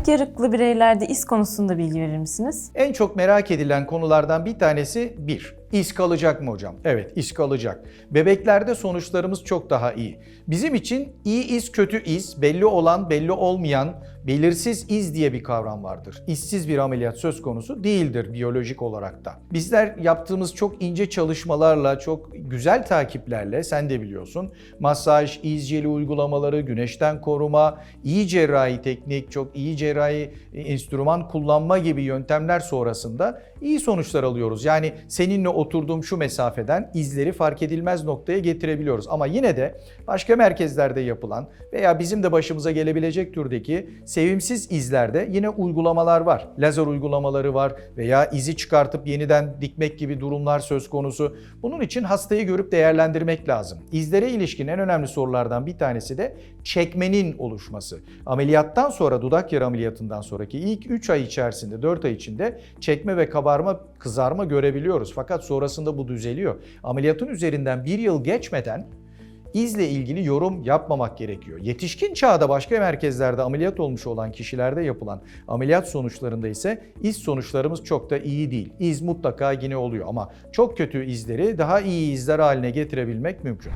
Dudak yarıklı bireylerde iz konusunda bilgi verir misiniz? En çok merak edilen konulardan bir tanesi bir. İz kalacak mı hocam? Evet, iz kalacak. Bebeklerde sonuçlarımız çok daha iyi. Bizim için iyi iz, kötü iz, belli olan, belli olmayan, belirsiz iz diye bir kavram vardır. İzsiz bir ameliyat söz konusu değildir biyolojik olarak da. Bizler yaptığımız çok ince çalışmalarla, çok güzel takiplerle, sen de biliyorsun, masaj, iz jeli uygulamaları, güneşten koruma, iyi cerrahi teknik, çok iyi cerrahi e, enstrüman kullanma gibi yöntemler sonrasında iyi sonuçlar alıyoruz. Yani seninle oturduğum şu mesafeden izleri fark edilmez noktaya getirebiliyoruz. Ama yine de başka merkezlerde yapılan veya bizim de başımıza gelebilecek türdeki sevimsiz izlerde yine uygulamalar var. Lazer uygulamaları var veya izi çıkartıp yeniden dikmek gibi durumlar söz konusu. Bunun için hastayı görüp değerlendirmek lazım. İzlere ilişkin en önemli sorulardan bir tanesi de çekmenin oluşması. Ameliyattan sonra dudak yarı ameliyatından sonraki ilk 3 ay içerisinde 4 ay içinde çekme ve kabarma, kızarma görebiliyoruz. Fakat sonrasında bu düzeliyor. Ameliyatın üzerinden bir yıl geçmeden izle ilgili yorum yapmamak gerekiyor. Yetişkin çağda başka merkezlerde ameliyat olmuş olan kişilerde yapılan ameliyat sonuçlarında ise iz sonuçlarımız çok da iyi değil. İz mutlaka yine oluyor ama çok kötü izleri daha iyi izler haline getirebilmek mümkün.